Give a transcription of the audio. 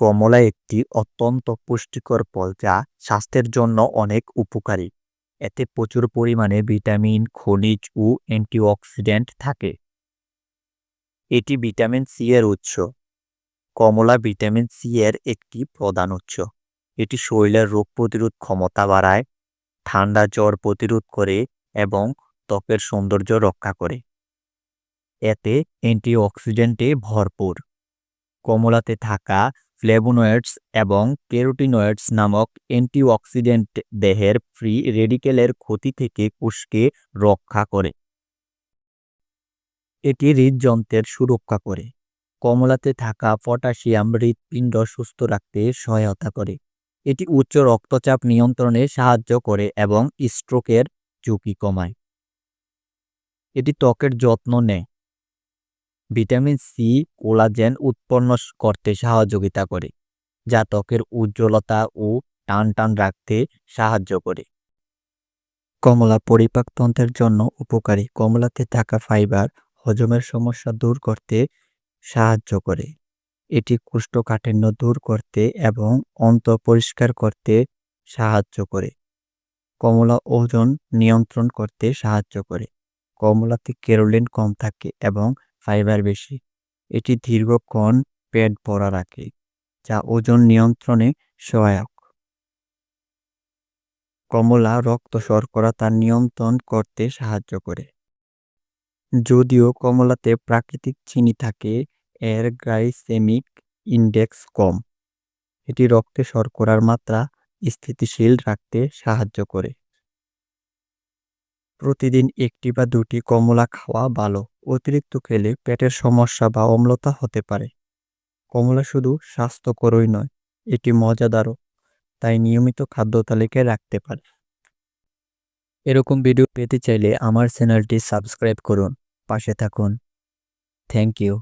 কমলা একটি অত্যন্ত পুষ্টিকর ফল যা স্বাস্থ্যের জন্য অনেক উপকারী। এতে প্রচুর পরিমাণে ভিটামিন, খনিজ ও অ্যান্টিঅক্সিডেন্ট থাকে। এটি ভিটামিন সি এর উৎস। কমলা ভিটামিন সি এর একটি প্রধান উৎস। এটি শরীরের রোগ প্রতিরোধ ক্ষমতা বাড়ায়, ঠান্ডা জ্বর প্রতিরোধ করে এবং ত্বকের সৌন্দর্য রক্ষা করে। এতে অ্যান্টিঅক্সিডেন্টে ভরপুর। কমলাতে থাকা ফ্লেভোনয়েডস এবং ক্যারোটিনয়েডস নামক অ্যান্টিঅক্সিডেন্ট দেহের ফ্রি রেডিকেলের ক্ষতি থেকে কোষকে রক্ষা করে। এটি হৃদযন্ত্রের সুরক্ষা করে। কমলাতে থাকা পটাশিয়াম হৃৎপিণ্ড সুস্থ রাখতে সহায়তা করে। এটি উচ্চ রক্তচাপ নিয়ন্ত্রণে সাহায্য করে এবং স্ট্রোকের ঝুঁকি কমায়। এটি ত্বকের যত্ন নেয়। ভিটামিন সি কোলাজেন উৎপন্ন করতে সহযোগিতা করে, যা ত্বকের উজ্জ্বলতা ও টান টান রাখতে সাহায্য করে। কমলা পরিপাকতন্ত্রের জন্য উপকারী। কমলাতে থাকা ফাইবার হজমের সমস্যা দূর করতে সাহায্য করে। এটি কোষ্ঠকাঠিন্য দূর করতে এবং অন্ত পরিষ্কার করতে সাহায্য করে। কমলা ওজন নিয়ন্ত্রণ করতে সাহায্য করে। কমলাতে কেরোলিন কম থাকে এবং ফাইবার বেশি। এটি দীর্ঘক্ষণ পেট ভরা রাখে, যা ওজন নিয়ন্ত্রণে সহায়ক। কমলা রক্ত শর্করা তার নিয়ন্ত্রণ করতে সাহায্য করে। যদিও কমলাতে প্রাকৃতিক চিনি থাকে, এর গ্লাইসেমিক ইনডেক্স কম। এটি রক্তে শর্করার মাত্রা স্থিতিশীল রাখতে সাহায্য করে। প্রতিদিন একটি বা দুটি কমলা খাওয়া ভালো। অতিরিক্ত খেলে পেটের সমস্যা বা অম্লতা হতে পারে। কমলা শুধু স্বাস্থ্যকরই নয়, এটি মজাদারও, তাই নিয়মিত খাদ্য তালিকায় রাখতে পারে। এরকম ভিডিও পেতে চাইলে আমার চ্যানেলটি সাবস্ক্রাইব করুন। পাশে থাকুন। Thank you.